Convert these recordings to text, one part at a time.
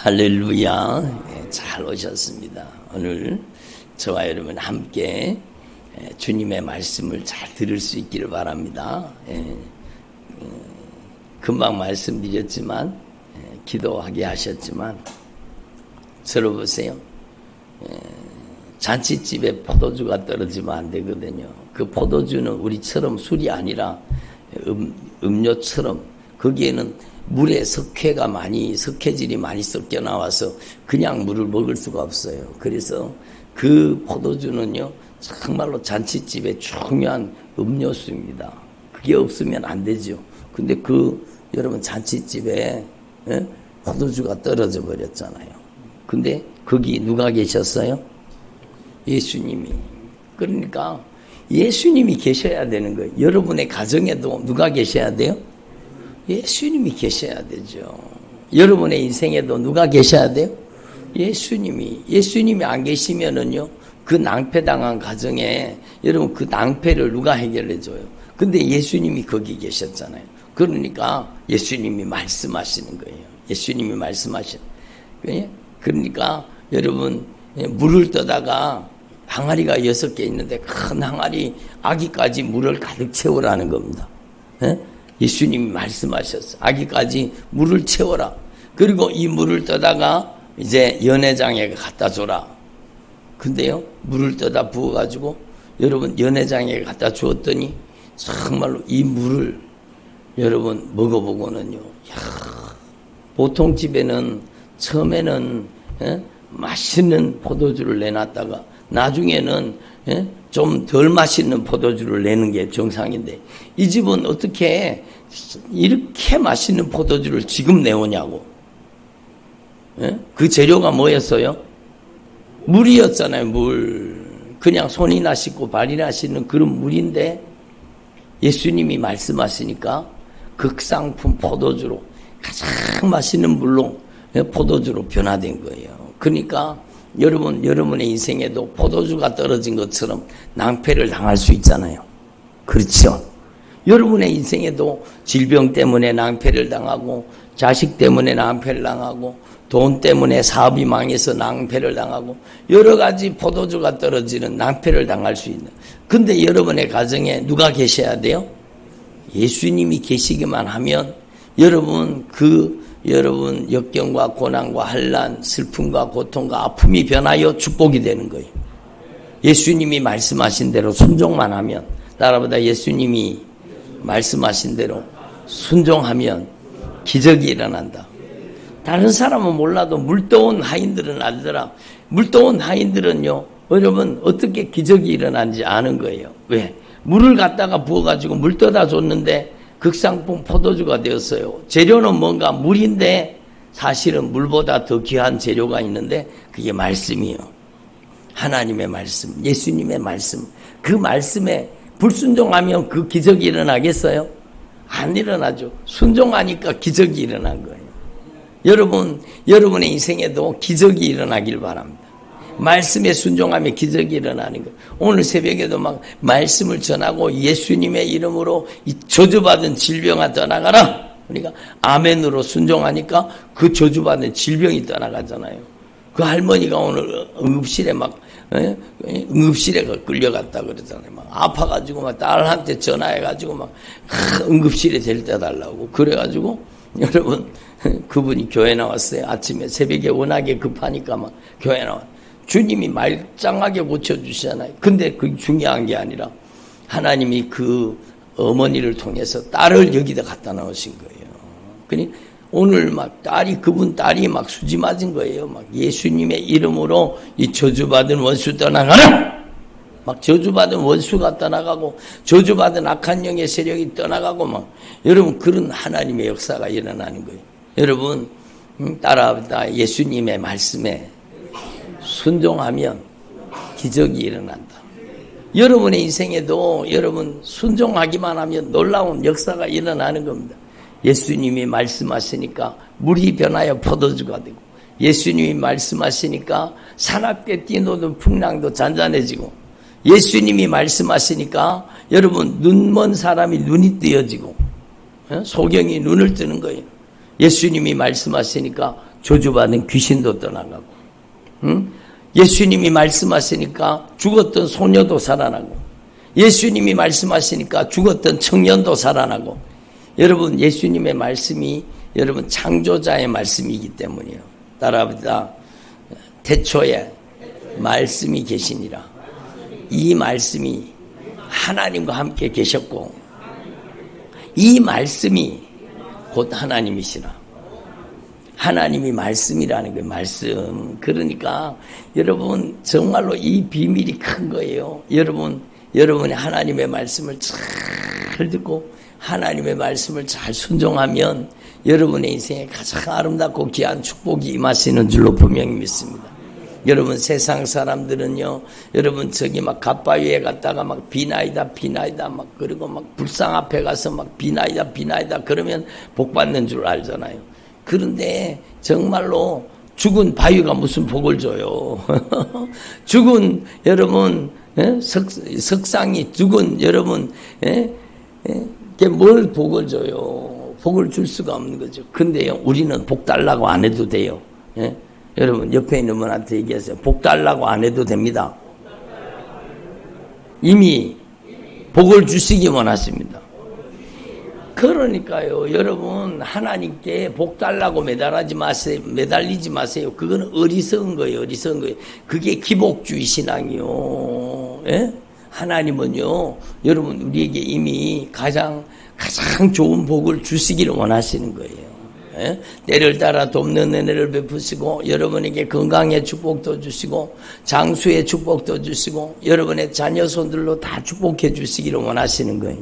할렐루야. 예, 잘 오셨습니다. 오늘 저와 여러분 함께 예, 주님의 말씀을 잘 들을 수 있기를 바랍니다. 예, 어, 금방 말씀드렸지만, 기도하게 하셨지만, 들어보세요. 잔치집에 포도주가 떨어지면 안 되거든요. 그 포도주는 우리처럼 술이 아니라 음, 음료처럼 거기에는 물에 석회가 많이 석회질이 많이 섞여 나와서 그냥 물을 먹을 수가 없어요. 그래서 그 포도주는요 정말로 잔치집의 중요한 음료수입니다. 그게 없으면 안 되죠. 근데 그 여러분 잔치집에 예? 포도주가 떨어져 버렸잖아요. 근데 거기 누가 계셨어요? 예수님이. 그러니까 예수님이 계셔야 되는 거예요. 여러분의 가정에도 누가 계셔야 돼요? 예수님이 계셔야 되죠. 여러분의 인생에도 누가 계셔야 돼요? 예수님이. 예수님이 안 계시면은요, 그 낭패당한 가정에 여러분 그 낭패를 누가 해결해줘요? 근데 예수님이 거기 계셨잖아요. 그러니까 예수님이 말씀하시는 거예요. 예수님이 말씀하시는. 예? 그러니까 여러분 물을 떠다가 항아리가 여섯 개 있는데 큰 항아리 아기까지 물을 가득 채우라는 겁니다. 예? 예수님이 말씀하셨어. 아기까지 물을 채워라. 그리고 이 물을 떠다가 이제 연회장에 갖다 줘라. 근데요, 물을 떠다 부어가지고 여러분 연회장에 갖다 주었더니 정말로 이 물을 여러분 먹어보고는요, 야, 보통 집에는 처음에는 예? 맛있는 포도주를 내놨다가 나중에는 예? 좀덜 맛있는 포도주를 내는 게 정상인데 이 집은 어떻게 이렇게 맛있는 포도주를 지금 내오냐고. 예? 그 재료가 뭐였어요? 물이었잖아요, 물. 그냥 손이나 씻고 발이나 씻는 그런 물인데 예수님이 말씀하시니까 극상품 포도주로 가장 맛있는 물로 예, 포도주로 변화된 거예요. 그러니까 여러분, 여러분의 인생에도 포도주가 떨어진 것처럼 낭패를 당할 수 있잖아요. 그렇죠? 여러분의 인생에도 질병 때문에 낭패를 당하고, 자식 때문에 낭패를 당하고, 돈 때문에 사업이 망해서 낭패를 당하고, 여러 가지 포도주가 떨어지는 낭패를 당할 수 있는. 근데 여러분의 가정에 누가 계셔야 돼요? 예수님이 계시기만 하면 여러분 그 여러분 역경과 고난과 한란, 슬픔과 고통과 아픔이 변하여 축복이 되는 거예요. 예수님이 말씀하신 대로 순종만 하면 따라보다 예수님이 말씀하신 대로 순종하면 기적이 일어난다. 다른 사람은 몰라도 물떠온 하인들은 알더라. 물떠온 하인들은요, 여러분 어떻게 기적이 일어난지 아는 거예요. 왜? 물을 갖다가 부어가지고 물 떠다 줬는데 극상품 포도주가 되었어요. 재료는 뭔가 물인데 사실은 물보다 더 귀한 재료가 있는데 그게 말씀이요. 하나님의 말씀, 예수님의 말씀. 그 말씀에 불순종하면 그 기적이 일어나겠어요? 안 일어나죠. 순종하니까 기적이 일어난 거예요. 여러분, 여러분의 인생에도 기적이 일어나길 바랍니다. 말씀에 순종하며 기적이 일어나는 거. 오늘 새벽에도 막 말씀을 전하고 예수님의 이름으로 이 저주받은 질병아 떠나가라. 그러니까 아멘으로 순종하니까 그 저주받은 질병이 떠나가잖아요. 그 할머니가 오늘 응급실에 막 에? 응급실에 끌려갔다 그러잖아요. 막 아파가지고 막 딸한테 전화해가지고 막 응급실에 데려다 달라고 그래가지고 여러분 그분이 교회 나왔어요. 아침에 새벽에 워낙에 급하니까 막 교회 나왔. 주님이 말짱하게 고쳐주시잖아요. 근데 그게 중요한 게 아니라 하나님이 그 어머니를 통해서 딸을 여기다 갖다 놓으신 거예요. 그니 오늘 막 딸이 그분 딸이 막 수지 맞은 거예요. 막 예수님의 이름으로 이 저주받은 원수 떠나가라. 막 저주받은 원수가 떠나가고 저주받은 악한 영의 세력이 떠나가고 막 여러분 그런 하나님의 역사가 일어나는 거예요. 여러분 음, 따라다 예수님의 말씀에 순종하면 기적이 일어난다. 여러분의 인생에도 여러분 순종하기만 하면 놀라운 역사가 일어나는 겁니다. 예수님이 말씀하시니까 물이 변하여 포도주가 되고 예수님이 말씀하시니까 산악대 뛰노는 풍랑도 잔잔해지고 예수님이 말씀하시니까 여러분 눈 먼 사람이 눈이 뜨여지고 어? 소경이 눈을 뜨는 거예요. 예수님이 말씀하시니까 저주받은 귀신도 떠나가고, 응? 예수님이 말씀하시니까 죽었던 소녀도 살아나고, 예수님이 말씀하시니까 죽었던 청년도 살아나고, 여러분, 예수님의 말씀이 여러분 창조자의 말씀이기 때문이에요. 따라합니다. 태초에 말씀이 계시니라. 이 말씀이 하나님과 함께 계셨고, 이 말씀이 곧 하나님이시라. 하나님이 말씀이라는 게 말씀. 그러니까 여러분 정말로 이 비밀이 큰 거예요. 여러분 여러분이 하나님의 말씀을 잘 듣고 하나님의 말씀을 잘 순종하면 여러분의 인생에 가장 아름답고 귀한 축복이 임하시는 줄로 분명히 믿습니다. 여러분 세상 사람들은요, 여러분 저기 막 갓바위에 갔다가 막 비나이다 비나이다 막 그리고 막 불상 앞에 가서 막 비나이다 비나이다 그러면 복 받는 줄 알잖아요. 그런데 정말로 죽은 바위가 무슨 복을 줘요. 죽은 여러분 예? 석, 석상이 죽은 여러분 예? 예? 뭘 복을 줘요. 복을 줄 수가 없는 거죠. 근데요 우리는 복 달라고 안 해도 돼요. 예? 여러분 옆에 있는 분한테 얘기하세요. 복 달라고 안 해도 됩니다. 이미 복을 주시기 원하십니다. 그러니까요, 여러분 하나님께 복 달라고 매달하지 마세요. 매달리지 마세요. 그건 어리석은 거예요. 어리석은 거예요. 그게 기복주의 신앙이요. 예? 하나님은요, 여러분 우리에게 이미 가장 가장 좋은 복을 주시기를 원하시는 거예요. 예? 때를 따라 돕는 은혜를 베푸시고 여러분에게 건강의 축복도 주시고 장수의 축복도 주시고 여러분의 자녀 손들로 다 축복해 주시기를 원하시는 거예요.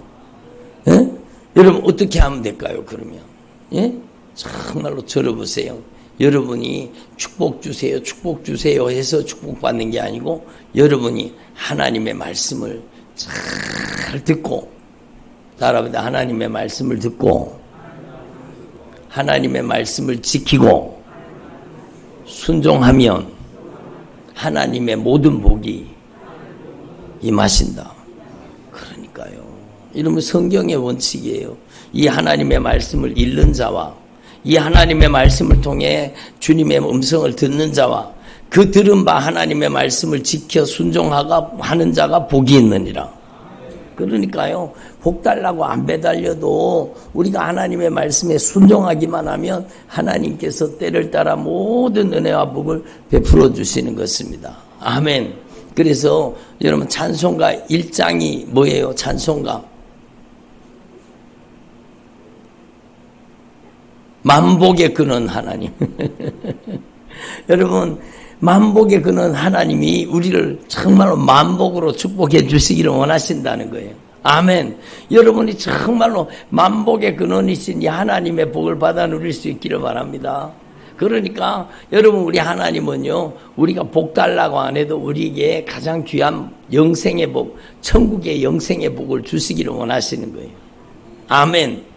예? 여러분 어떻게 하면 될까요? 그러면 예? 정말로 들어보세요. 여러분이 축복 주세요, 축복 주세요 해서 축복받는 게 아니고 여러분이 하나님의 말씀을 잘 듣고 따라합니다. 하나님의 말씀을 듣고 하나님의 말씀을 지키고 순종하면 하나님의 모든 복이 임하신다. 이러면 성경의 원칙이에요. 이 하나님의 말씀을 읽는 자와 이 하나님의 말씀을 통해 주님의 음성을 듣는 자와 그 들은 바 하나님의 말씀을 지켜 순종하가 하는 자가 복이 있느니라. 그러니까요, 복 달라고 안 배달려도 우리가 하나님의 말씀에 순종하기만 하면 하나님께서 때를 따라 모든 은혜와 복을 베풀어 주시는 것입니다. 아멘. 그래서 여러분 찬송가 1장이 뭐예요? 찬송가. 만복의 근원 하나님. 여러분, 만복의 근원 하나님이 우리를 정말로 만복으로 축복해 주시기를 원하신다는 거예요. 아멘. 여러분이 정말로 만복의 근원이신 이 하나님의 복을 받아 누릴 수 있기를 바랍니다. 그러니까 여러분 우리 하나님은요 우리가 복 달라고 안 해도 우리에게 가장 귀한 영생의 복, 천국의 영생의 복을 주시기를 원하시는 거예요. 아멘.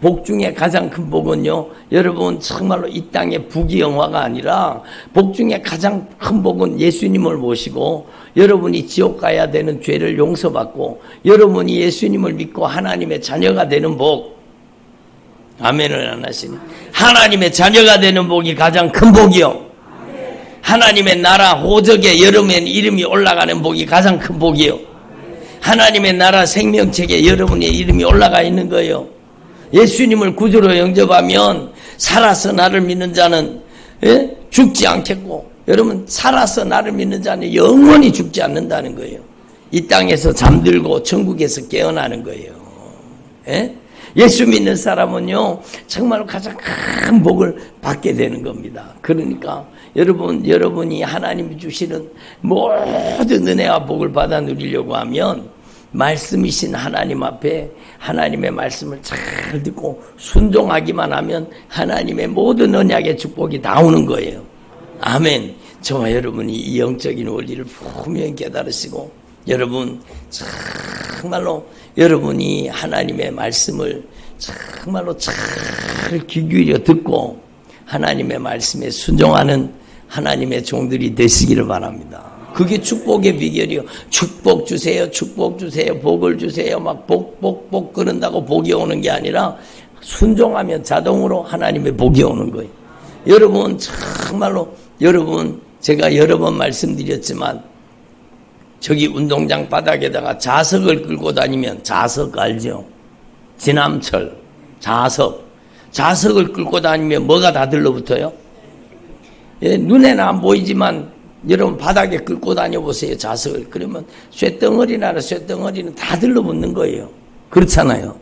복 중에 가장 큰 복은요, 여러분 정말로 이 땅의 부귀 영화가 아니라 복 중에 가장 큰 복은 예수님을 모시고 여러분이 지옥 가야 되는 죄를 용서받고 여러분이 예수님을 믿고 하나님의 자녀가 되는 복. 아멘을 안 하시네. 하나님의 자녀가 되는 복이 가장 큰 복이요. 하나님의 나라 호적에 여러분의 이름이 올라가는 복이 가장 큰 복이요. 하나님의 나라 생명책에 여러분의 이름이 올라가 있는 거예요. 예수님을 구주로 영접하면 살아서 나를 믿는 자는 예? 죽지 않겠고 여러분 살아서 나를 믿는 자는 영원히 죽지 않는다는 거예요. 이 땅에서 잠들고 천국에서 깨어나는 거예요. 예? 예수 믿는 사람은요 정말 가장 큰 복을 받게 되는 겁니다. 그러니까 여러분 여러분이 하나님이 주시는 모든 은혜와 복을 받아 누리려고 하면 말씀이신 하나님 앞에 하나님의 말씀을 잘 듣고 순종하기만 하면 하나님의 모든 언약의 축복이 나오는 거예요. 아멘. 저와 여러분이 이 영적인 원리를 분명히 깨달으시고 여러분 정말로 여러분이 하나님의 말씀을 정말로 잘 귀 기울여 듣고 하나님의 말씀에 순종하는 하나님의 종들이 되시기를 바랍니다. 그게 축복의 비결이요. 축복 주세요, 축복 주세요, 복을 주세요. 막 복, 복, 복 그런다고 복이 오는 게 아니라 순종하면 자동으로 하나님의 복이 오는 거예요. 여러분 정말로 여러분 제가 여러 번 말씀드렸지만 저기 운동장 바닥에다가 자석을 끌고 다니면 자석 알죠? 지남철 자석 자석을 끌고 다니면 뭐가 다 들러붙어요? 예, 눈에는 안 보이지만 여러분 바닥에 끌고 다녀보세요 자석을. 그러면 쇳덩어리나 쇳덩어리는 다 들러붙는 거예요. 그렇잖아요.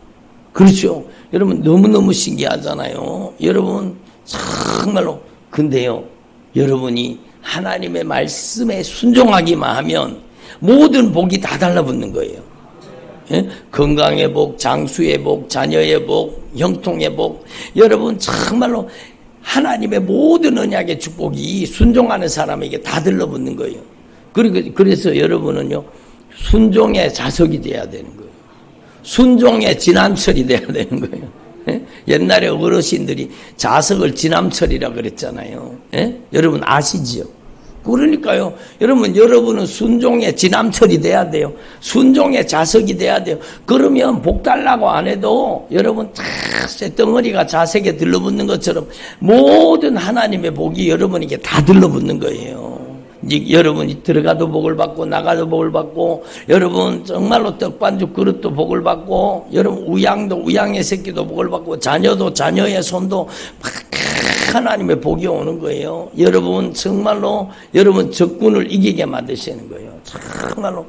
그렇죠? 여러분 너무너무 신기하잖아요. 여러분 정말로. 근데요 여러분이 하나님의 말씀에 순종하기만 하면 모든 복이 다 달라붙는 거예요. 예? 건강의 복, 장수의 복, 자녀의 복, 형통의 복. 여러분 정말로 하나님의 모든 언약의 축복이 순종하는 사람에게 다 들러붙는 거예요. 그리고 그래서 여러분은요 순종의 자석이 돼야 되는 거예요. 순종의 지남철이 돼야 되는 거예요. 예? 옛날에 어르신들이 자석을 지남철이라 그랬잖아요. 예? 여러분 아시지요? 그러니까요. 여러분, 여러분은 순종의 지남철이 돼야 돼요. 순종의 자석이 돼야 돼요. 그러면 복 달라고 안 해도 여러분 다 쇳덩어리가 자석에 들러붙는 것처럼 모든 하나님의 복이 여러분에게 다 들러붙는 거예요. 여러분이 들어가도 복을 받고 나가도 복을 받고 여러분 정말로 떡반죽 그릇도 복을 받고 여러분 우양도 우양의 새끼도 복을 받고 자녀도 자녀의 손도 하나님의 복이 오는 거예요. 여러분 정말로 여러분 적군을 이기게 만드시는 거예요. 정말로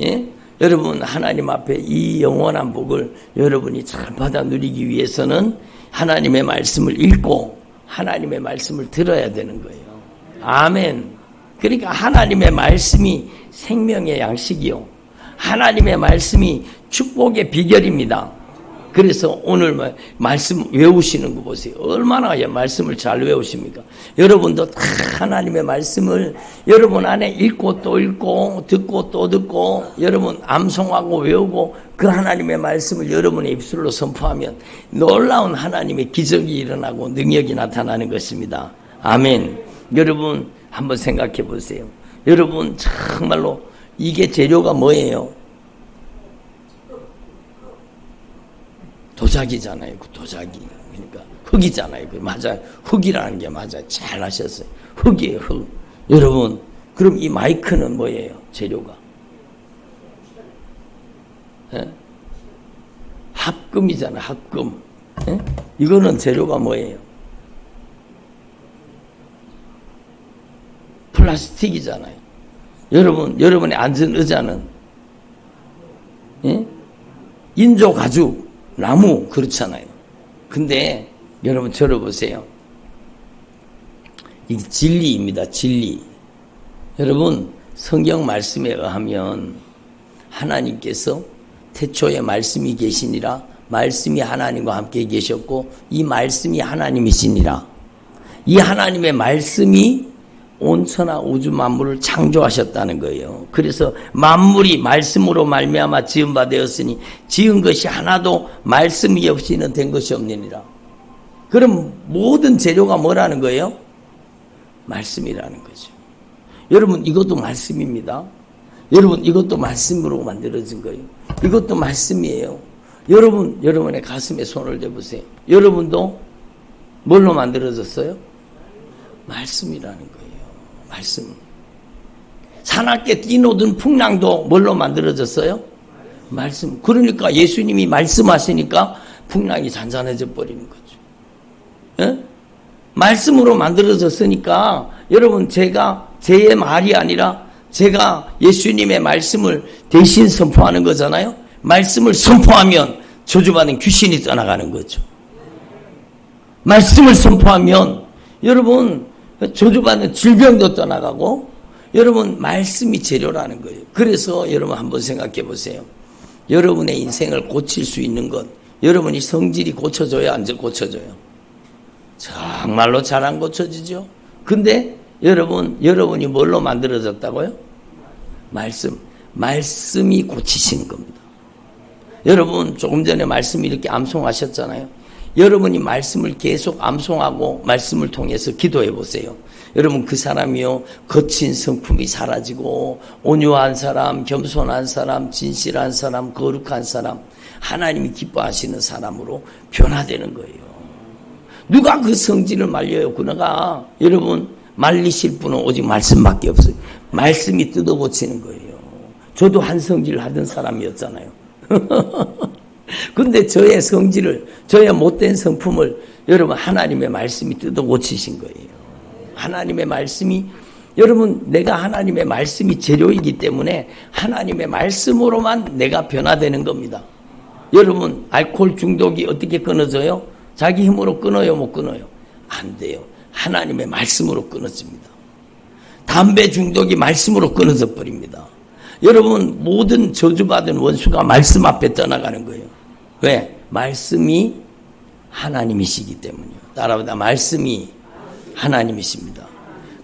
예? 여러분 하나님 앞에 이 영원한 복을 여러분이 잘 받아 누리기 위해서는 하나님의 말씀을 읽고 하나님의 말씀을 들어야 되는 거예요. 아멘. 그러니까 하나님의 말씀이 생명의 양식이요. 하나님의 말씀이 축복의 비결입니다. 그래서 오늘 말씀 외우시는 거 보세요. 얼마나 말씀을 잘 외우십니까? 여러분도 다 하나님의 말씀을 여러분 안에 읽고 또 읽고 듣고 또 듣고 여러분 암송하고 외우고 그 하나님의 말씀을 여러분의 입술로 선포하면 놀라운 하나님의 기적이 일어나고 능력이 나타나는 것입니다. 아멘. 여러분 한번 생각해 보세요. 여러분 정말로 이게 재료가 뭐예요? 도자기잖아요. 그 도자기. 그러니까 흙이잖아요. 그 맞아요. 흙이라는 게 맞아요. 잘 하셨어요. 흙이에요. 흙. 여러분, 그럼 이 마이크는 뭐예요? 재료가? 예? 합금이잖아. 합금. 예? 이거는 재료가 뭐예요? 플라스틱이잖아요. 여러분, 여러분의 앉은 의자는 예? 인조 가죽. 나무 그렇잖아요. 근데 여러분 들어보세요. 이 진리입니다. 진리. 여러분 성경 말씀에 의하면 하나님께서 태초에 말씀이 계시니라 말씀이 하나님과 함께 계셨고 이 말씀이 하나님이시니라. 이 하나님의 말씀이 온천하 우주 만물을 창조하셨다는 거예요. 그래서 만물이 말씀으로 말미암아 지은 바 되었으니 지은 것이 하나도 말씀이 없이는 된 것이 없느니라. 그럼 모든 재료가 뭐라는 거예요? 말씀이라는 거죠. 여러분 이것도 말씀입니다. 여러분 이것도 말씀으로 만들어진 거예요. 이것도 말씀이에요. 여러분 여러분의 가슴에 손을 대보세요. 여러분도 뭘로 만들어졌어요? 말씀이라는 거예요. 말씀. 사납게 뛰노든 풍랑도 뭘로 만들어졌어요? 말씀. 그러니까 예수님이 말씀하시니까 풍랑이 잔잔해져 버리는 거죠. 예? 말씀으로 만들어졌으니까 여러분 제가 제 말이 아니라 제가 예수님의 말씀을 대신 선포하는 거잖아요. 말씀을 선포하면 저주받은 귀신이 떠나가는 거죠. 말씀을 선포하면 여러분 저주받는 질병도 떠나가고 여러분 말씀이 재료라는 거예요. 그래서 여러분 한번 생각해 보세요. 여러분의 인생을 고칠 수 있는 것 여러분이 성질이 고쳐져야 안 고쳐져요. 정말로 잘 안 고쳐지죠. 근데 여러분 여러분이 뭘로 만들어졌다고요? 말씀. 말씀이 고치시는 겁니다. 여러분 조금 전에 말씀 이렇게 암송하셨잖아요. 여러분이 말씀을 계속 암송하고 말씀을 통해서 기도해 보세요. 여러분 그 사람이요 거친 성품이 사라지고 온유한 사람, 겸손한 사람, 진실한 사람, 거룩한 사람, 하나님이 기뻐하시는 사람으로 변화되는 거예요. 누가 그 성질을 말려요? 그나가 여러분 말리실 분은 오직 말씀밖에 없어요. 말씀이 뜯어고치는 거예요. 저도 한 성질 하던 사람이었잖아요. 근데 저의 성질을, 저의 못된 성품을 여러분 하나님의 말씀이 뜯어 고치신 거예요. 하나님의 말씀이 여러분 내가 하나님의 말씀이 재료이기 때문에 하나님의 말씀으로만 내가 변화되는 겁니다. 여러분 알코올 중독이 어떻게 끊어져요? 자기 힘으로 끊어요, 못 끊어요? 안 돼요. 하나님의 말씀으로 끊어집니다. 담배 중독이 말씀으로 끊어져 버립니다. 여러분 모든 저주받은 원수가 말씀 앞에 떠나가는 거예요. 왜? 말씀이 하나님이시기 때문이요. 따라보다 말씀이 하나님이십니다.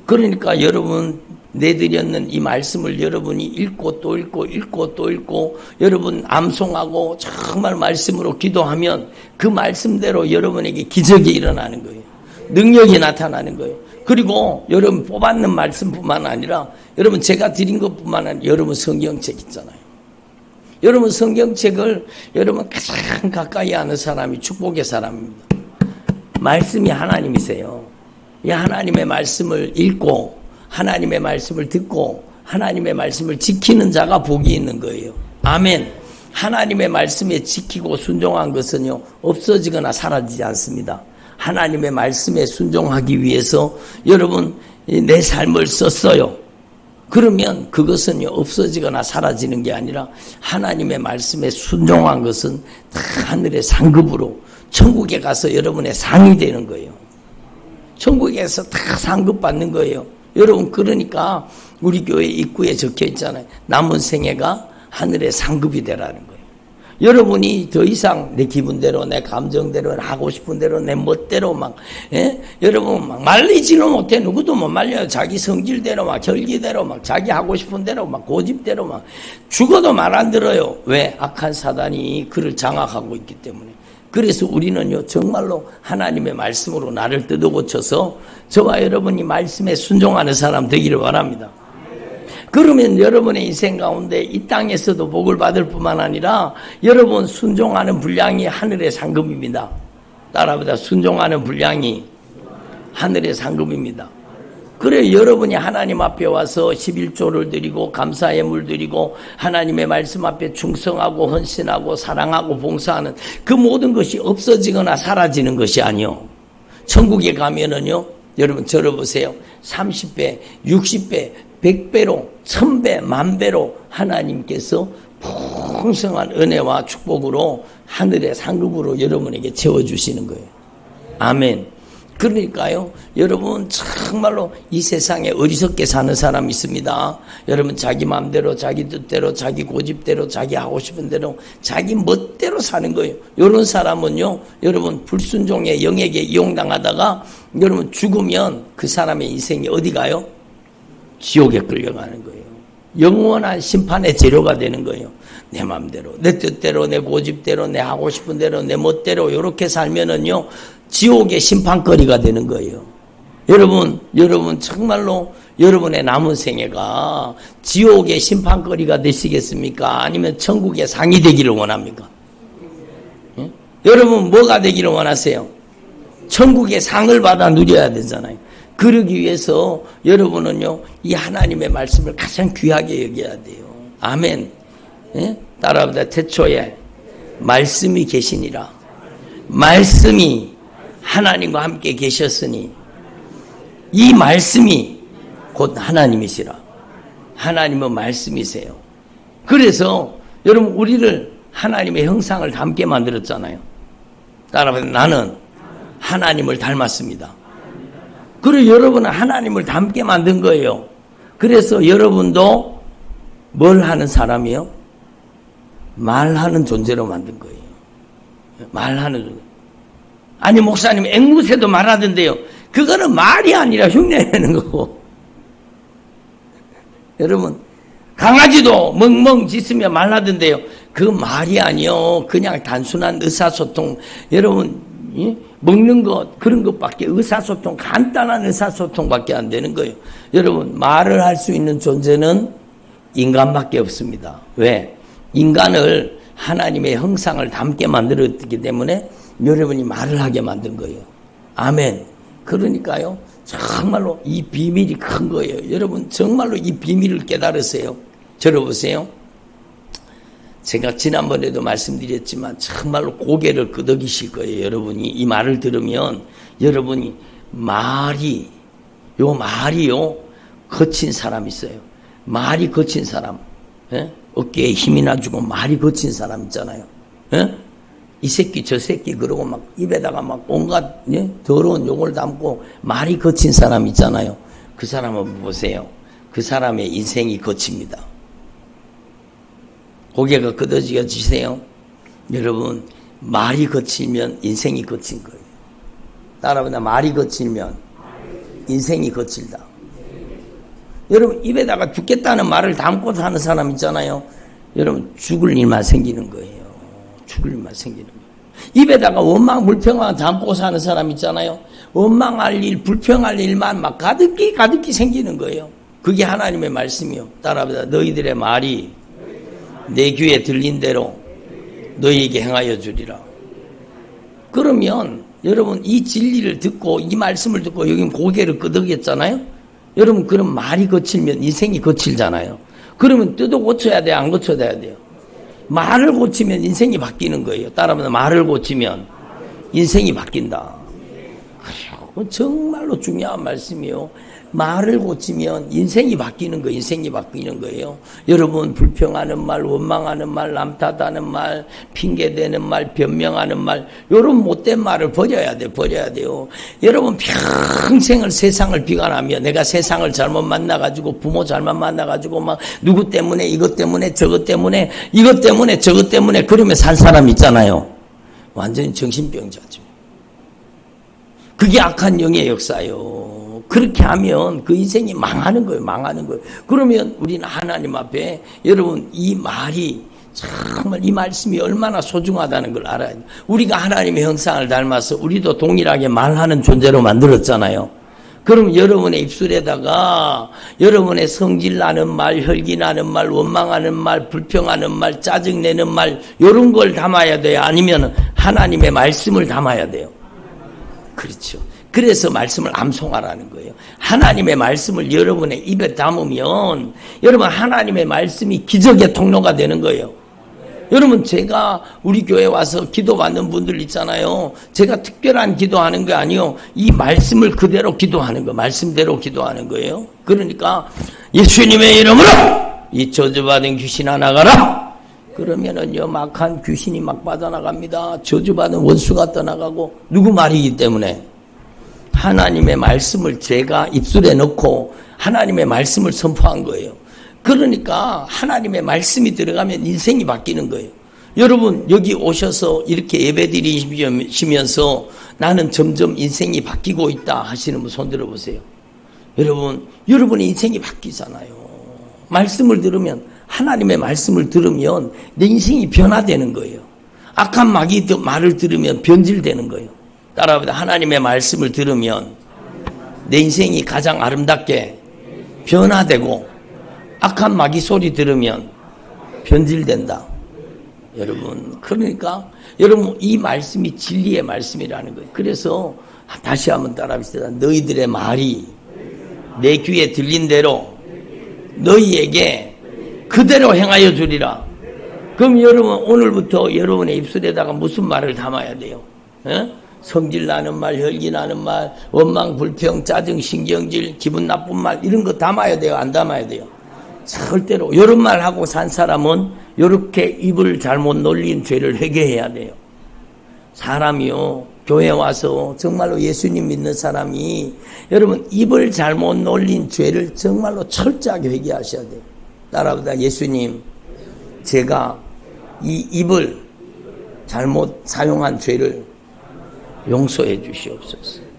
그러니까 여러분 내드렸는 이 말씀을 여러분이 읽고 또 읽고 읽고 또 읽고 여러분 암송하고 정말 말씀으로 기도하면 그 말씀대로 여러분에게 기적이 일어나는 거예요. 능력이 나타나는 거예요. 그리고 여러분 뽑았는 말씀뿐만 아니라 여러분 제가 드린 것뿐만 아니라 여러분 성경책 있잖아요. 여러분 성경책을 여러분 가장 가까이 하는 사람이 축복의 사람입니다. 말씀이 하나님이세요. 이 하나님의 말씀을 읽고 하나님의 말씀을 듣고 하나님의 말씀을 지키는 자가 복이 있는 거예요. 아멘. 하나님의 말씀에 지키고 순종한 것은요 없어지거나 사라지지 않습니다. 하나님의 말씀에 순종하기 위해서 여러분 내 삶을 썼어요. 그러면 그것은 없어지거나 사라지는 게 아니라 하나님의 말씀에 순종한 것은 다 하늘의 상급으로 천국에 가서 여러분의 상이 되는 거예요. 천국에서 다 상급 받는 거예요. 여러분 그러니까 우리 교회 입구에 적혀 있잖아요. 남은 생애가 하늘의 상급이 되라는 거예요. 여러분이 더 이상 내 기분대로 내 감정대로 하고 싶은 대로 내 멋대로 막 예? 여러분 막 말리지는 못해. 누구도 못 말려요. 자기 성질대로 막 결기대로 막 자기 하고 싶은 대로 막 고집대로 막 죽어도 말 안 들어요. 왜? 악한 사단이 그를 장악하고 있기 때문에. 그래서 우리는요 정말로 하나님의 말씀으로 나를 뜯어고쳐서 저와 여러분이 말씀에 순종하는 사람 되기를 바랍니다. 그러면 여러분의 인생 가운데 이 땅에서도 복을 받을 뿐만 아니라 여러분 순종하는 분량이 하늘의 상급입니다. 따라보다 순종하는 분량이 하늘의 상급입니다. 그래 여러분이 하나님 앞에 와서 11조를 드리고 감사의 물 드리고 하나님의 말씀 앞에 충성하고 헌신하고 사랑하고 봉사하는 그 모든 것이 없어지거나 사라지는 것이 아니요. 천국에 가면은요. 여러분 들어보세요. 30배, 60배, 100배로, 1000배, 만배로 하나님께서 풍성한 은혜와 축복으로 하늘의 상급으로 여러분에게 채워주시는 거예요. 아멘. 그러니까요, 여러분 정말로 이 세상에 어리석게 사는 사람이 있습니다. 여러분 자기 마음대로, 자기 뜻대로, 자기 고집대로, 자기 하고 싶은 대로, 자기 멋대로 사는 거예요. 이런 사람은요, 여러분 불순종의 영에게 이용당하다가 여러분 죽으면 그 사람의 인생이 어디 가요? 지옥에 끌려가는 거예요. 영원한 심판의 재료가 되는 거예요. 내 마음대로, 내 뜻대로, 내 고집대로, 내 하고 싶은 대로, 내 멋대로 이렇게 살면은요 지옥의 심판거리가 되는 거예요. 여러분, 여러분 정말로 여러분의 남은 생애가 지옥의 심판거리가 되시겠습니까? 아니면 천국의 상이 되기를 원합니까? 예? 여러분 뭐가 되기를 원하세요? 천국의 상을 받아 누려야 되잖아요. 그러기 위해서 여러분은요 이 하나님의 말씀을 가장 귀하게 여겨야 돼요. 아멘. 예? 따라보다 태초에 말씀이 계시니라. 말씀이 하나님과 함께 계셨으니 이 말씀이 곧 하나님이시라. 하나님은 말씀이세요. 그래서 여러분 우리를 하나님의 형상을 닮게 만들었잖아요. 따라서 나는 하나님을 닮았습니다. 그리고 여러분은 하나님을 닮게 만든 거예요. 그래서 여러분도 뭘 하는 사람이요? 말하는 존재로 만든 거예요. 말하는 존재. 아니 목사님 앵무새도 말하던데요. 그거는 말이 아니라 흉내내는 거고. 여러분 강아지도 멍멍 짖으며 말하던데요. 그 말이 아니요. 그냥 단순한 의사소통. 여러분 예? 먹는 것 그런 것밖에 의사소통 간단한 의사소통밖에 안 되는 거예요. 여러분 말을 할 수 있는 존재는 인간밖에 없습니다. 왜? 인간을 하나님의 형상을 담게 만들었기 때문에 여러분이 말을 하게 만든 거예요. 아멘. 그러니까요. 정말로 이 비밀이 큰 거예요. 여러분 정말로 이 비밀을 깨달으세요. 들어보세요. 제가 지난번에도 말씀드렸지만 정말로 고개를 끄덕이실 거예요. 여러분이 이 말을 들으면 여러분이 말이 요 말이요 거친 사람 있어요. 말이 거친 사람, 예? 어깨에 힘이나 주고 말이 거친 사람 있잖아요. 예? 이 새끼 저 새끼 그러고 막 입에다가 막 온갖 예? 더러운 욕을 담고 말이 거친 사람 있잖아요. 그 사람은 보세요. 그 사람의 인생이 거칩니다. 고개가 끄덕여지세요. 여러분 말이 거치면 인생이 거친 거예요. 따라보다 말이 거치면 인생이 거칠다. 여러분 입에다가 죽겠다는 말을 담고 사는 사람 있잖아요. 여러분 죽을 일만 생기는 거예요. 죽을 일만 생기는 거예요. 입에다가 원망 불평만 담고 사는 사람 있잖아요. 원망할 일, 불평할 일만 막 가득히 가득히 생기는 거예요. 그게 하나님의 말씀이요. 따라보다 너희들의 말이 내 귀에 들린 대로 너희에게 행하여 주리라. 그러면 여러분 이 진리를 듣고 이 말씀을 듣고 여기 고개를 끄덕였잖아요. 여러분 그런 말이 거칠면 인생이 거칠잖아요. 그러면 뜯어 고쳐야 돼, 안 고쳐야 돼요. 말을 고치면 인생이 바뀌는 거예요. 따라하면 말을 고치면 인생이 바뀐다. 그래요. 정말로 중요한 말씀이요. 말을 고치면 인생이 바뀌는 거, 인생이 바뀌는 거예요. 여러분 불평하는 말, 원망하는 말, 남 탓하는 말, 핑계 대는 말, 변명하는 말, 이런 못된 말을 버려야 돼, 버려야 돼요. 여러분 평생을 세상을 비관하며 내가 세상을 잘못 만나가지고 부모 잘못 만나가지고 막 누구 때문에 이것 때문에 저것 때문에 이것 때문에 저것 때문에 그러면 살 사람 있잖아요. 완전히 정신병자죠. 그게 악한 영의 역사요. 그렇게 하면 그 인생이 망하는 거예요. 망하는 거예요. 그러면 우리는 하나님 앞에 여러분 이 말이 정말 이 말씀이 얼마나 소중하다는 걸 알아야 돼요. 우리가 하나님의 형상을 닮아서 우리도 동일하게 말하는 존재로 만들었잖아요. 그럼 여러분의 입술에다가 여러분의 성질 나는 말, 혈기 나는 말, 원망하는 말, 불평하는 말, 짜증 내는 말, 이런 걸 담아야 돼요. 아니면 하나님의 말씀을 담아야 돼요. 그렇죠. 그래서 말씀을 암송하라는 거예요. 하나님의 말씀을 여러분의 입에 담으면 여러분 하나님의 말씀이 기적의 통로가 되는 거예요. 여러분 제가 우리 교회 와서 기도받는 분들 있잖아요. 제가 특별한 기도하는 게 아니요. 이 말씀을 그대로 기도하는 거, 말씀대로 기도하는 거예요. 그러니까 예수님의 이름으로 이 저주받은 귀신아 나가라. 그러면은요 막한 귀신이 막 빠져나갑니다. 저주받은 원수가 떠나가고 누구 말이기 때문에 하나님의 말씀을 제가 입술에 넣고 하나님의 말씀을 선포한 거예요. 그러니까 하나님의 말씀이 들어가면 인생이 바뀌는 거예요. 여러분 여기 오셔서 이렇게 예배드리시면서 나는 점점 인생이 바뀌고 있다 하시는 분 손 들어 보세요. 여러분 여러분의 인생이 바뀌잖아요. 말씀을 들으면 하나님의 말씀을 들으면 내 인생이 변화되는 거예요. 악한 마귀 말을 들으면 변질되는 거예요. 따라합니다. 하나님의 말씀을 들으면 내 인생이 가장 아름답게 변화되고 악한 마귀 소리 들으면 변질된다. 여러분, 그러니까 여러분 이 말씀이 진리의 말씀이라는 거예요. 그래서 다시 한번 따라합시다. 너희들의 말이 내 귀에 들린 대로 너희에게 그대로 행하여 주리라. 그럼 여러분 오늘부터 여러분의 입술에다가 무슨 말을 담아야 돼요? 에? 성질 나는 말, 혈기 나는 말, 원망, 불평, 짜증, 신경질, 기분 나쁜 말 이런 거 담아야 돼요? 안 담아야 돼요? 절대로 이런 말 하고 산 사람은 이렇게 입을 잘못 놀린 죄를 회개해야 돼요. 사람이요 교회 와서 정말로 예수님 믿는 사람이 여러분 입을 잘못 놀린 죄를 정말로 철저하게 회개하셔야 돼요. 따라보다 예수님 제가 이 입을 잘못 사용한 죄를 용서해 주시옵소서.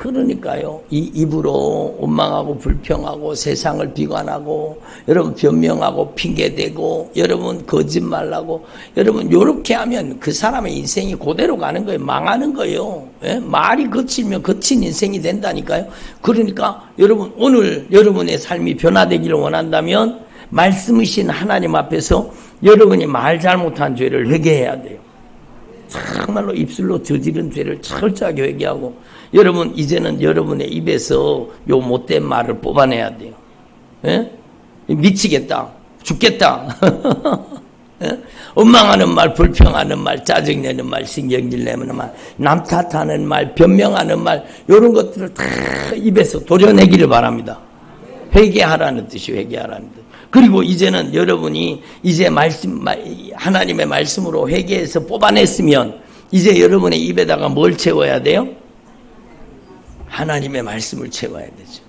그러니까요, 이 입으로 원망하고 불평하고 세상을 비관하고 여러분 변명하고 핑계대고 여러분 거짓말하고 여러분 요렇게 하면 그 사람의 인생이 그대로 가는 거예요. 망하는 거예요. 예? 말이 거치면 거친 인생이 된다니까요. 그러니까 여러분 오늘 여러분의 삶이 변화되기를 원한다면 말씀이신 하나님 앞에서 여러분이 말 잘못한 죄를 회개해야 돼요. 정말로 입술로 저지른 죄를 철저하게 회개하고 여러분 이제는 여러분의 입에서 요 못된 말을 뽑아내야 돼요. 예? 미치겠다. 죽겠다. 예? 원망하는 말, 불평하는 말, 짜증내는 말, 신경질 내는 말, 남 탓하는 말, 변명하는 말, 이런 것들을 다 입에서 도려내기를 바랍니다. 회개하라는 뜻이 회개하라는 뜻. 그리고 이제는 여러분이 이제 말씀, 하나님의 말씀으로 회개해서 뽑아냈으면 이제 여러분의 입에다가 뭘 채워야 돼요? 하나님의 말씀을 채워야 되죠.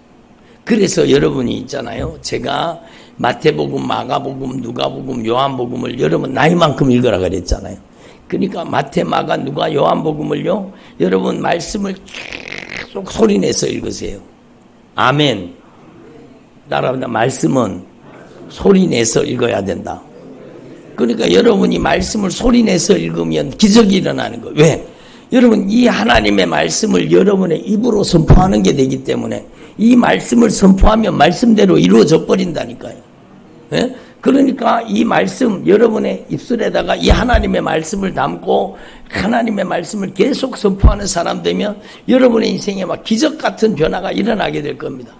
그래서 여러분이 있잖아요. 제가 마태복음, 마가복음, 누가복음, 요한복음을 여러분 나이만큼 읽으라 그랬잖아요. 그러니까 마태, 마가, 누가, 요한복음을요. 여러분 말씀을 계속 소리내서 읽으세요. 아멘. 따라합니다. 말씀은 소리내서 읽어야 된다. 그러니까 여러분이 말씀을 소리내서 읽으면 기적이 일어나는 거예요. 왜? 여러분 이 하나님의 말씀을 여러분의 입으로 선포하는 게 되기 때문에 이 말씀을 선포하면 말씀대로 이루어져 버린다니까요. 예? 그러니까 이 말씀 여러분의 입술에다가 이 하나님의 말씀을 담고 하나님의 말씀을 계속 선포하는 사람 되면 여러분의 인생에 막 기적 같은 변화가 일어나게 될 겁니다.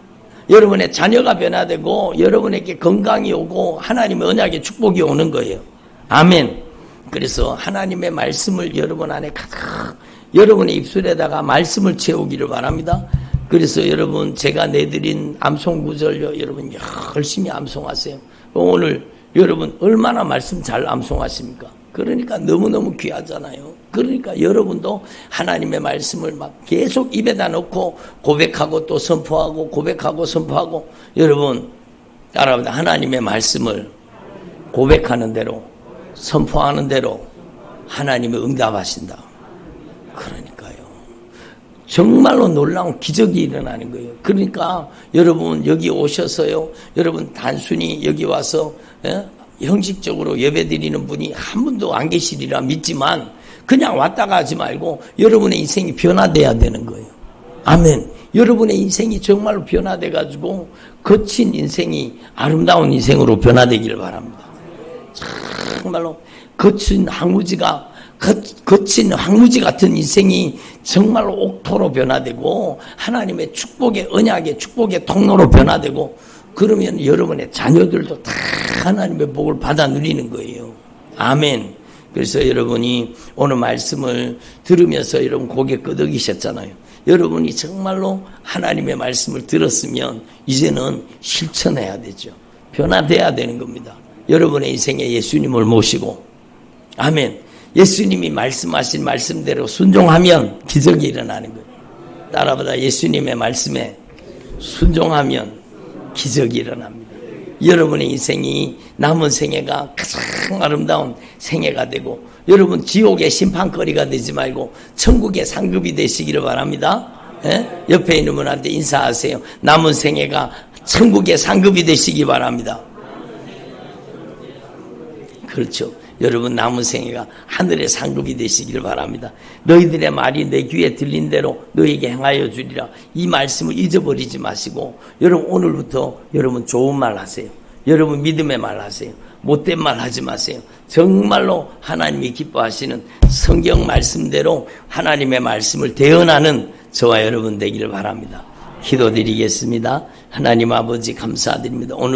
여러분의 자녀가 변화되고 여러분에게 건강이 오고 하나님의 언약의 축복이 오는 거예요. 아멘. 그래서 하나님의 말씀을 여러분 안에 가득 여러분의 입술에다가 말씀을 채우기를 바랍니다. 그래서 여러분 제가 내드린 암송 구절요 여러분 열심히 암송하세요. 오늘 여러분 얼마나 말씀 잘 암송하십니까? 그러니까 너무너무 귀하잖아요. 그러니까 여러분도 하나님의 말씀을 막 계속 입에다 넣고 고백하고 또 선포하고 고백하고 선포하고 여러분 따라합니다. 하나님의 말씀을 고백하는 대로 선포하는 대로 하나님이 응답하신다. 그러니까요. 정말로 놀라운 기적이 일어나는 거예요. 그러니까 여러분 여기 오셔서요. 여러분 단순히 여기 와서 예? 형식적으로 예배 드리는 분이 한 분도 안 계시리라 믿지만 그냥 왔다가 하지 말고 여러분의 인생이 변화돼야 되는 거예요. 아멘. 여러분의 인생이 정말로 변화돼 가지고 거친 인생이 아름다운 인생으로 변화되기를 바랍니다. 정말로 거친 황무지가 거친 황무지 같은 인생이 정말로 옥토로 변화되고 하나님의 축복의 언약의 축복의 통로로 변화되고 그러면 여러분의 자녀들도 다 하나님의 복을 받아 누리는 거예요. 아멘. 그래서 여러분이 오늘 말씀을 들으면서 여러분 고개 끄덕이셨잖아요. 여러분이 정말로 하나님의 말씀을 들었으면 이제는 실천해야 되죠. 변화돼야 되는 겁니다. 여러분의 인생에 예수님을 모시고 아멘. 예수님이 말씀하신 말씀대로 순종하면 기적이 일어나는 거예요. 따라보다 예수님의 말씀에 순종하면 기적이 일어납니다. 여러분의 인생이 남은 생애가 가장 아름다운 생애가 되고 여러분 지옥의 심판거리가 되지 말고 천국의 상급이 되시기를 바랍니다. 예? 옆에 있는 분한테 인사하세요. 남은 생애가 천국의 상급이 되시기 바랍니다. 그렇죠. 여러분 남은 생애가 하늘의 상급이 되시기를 바랍니다. 너희들의 말이 내 귀에 들린 대로 너에게 행하여 주리라. 이 말씀을 잊어버리지 마시고 여러분 오늘부터 여러분 좋은 말 하세요. 여러분 믿음의 말 하세요. 못된 말 하지 마세요. 정말로 하나님이 기뻐하시는 성경 말씀대로 하나님의 말씀을 대언하는 저와 여러분 되기를 바랍니다. 기도드리겠습니다. 하나님 아버지 감사드립니다. 오늘